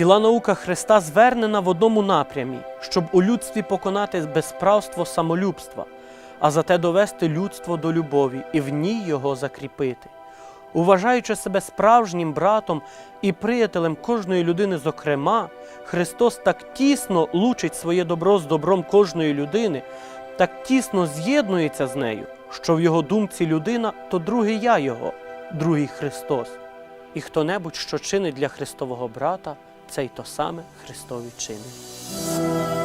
Ціла наука Христа звернена в одному напрямі, щоб у людстві поконати безправство самолюбства, а зате довести людство до любові і в ній його закріпити. Уважаючи себе справжнім братом і приятелем кожної людини, зокрема, Христос так тісно лучить своє добро з добром кожної людини, так тісно з'єднується з нею, що в його думці людина то другий я його, другий Христос. І хто-небудь, що чинить для Христового брата, цей то саме Христові чинить.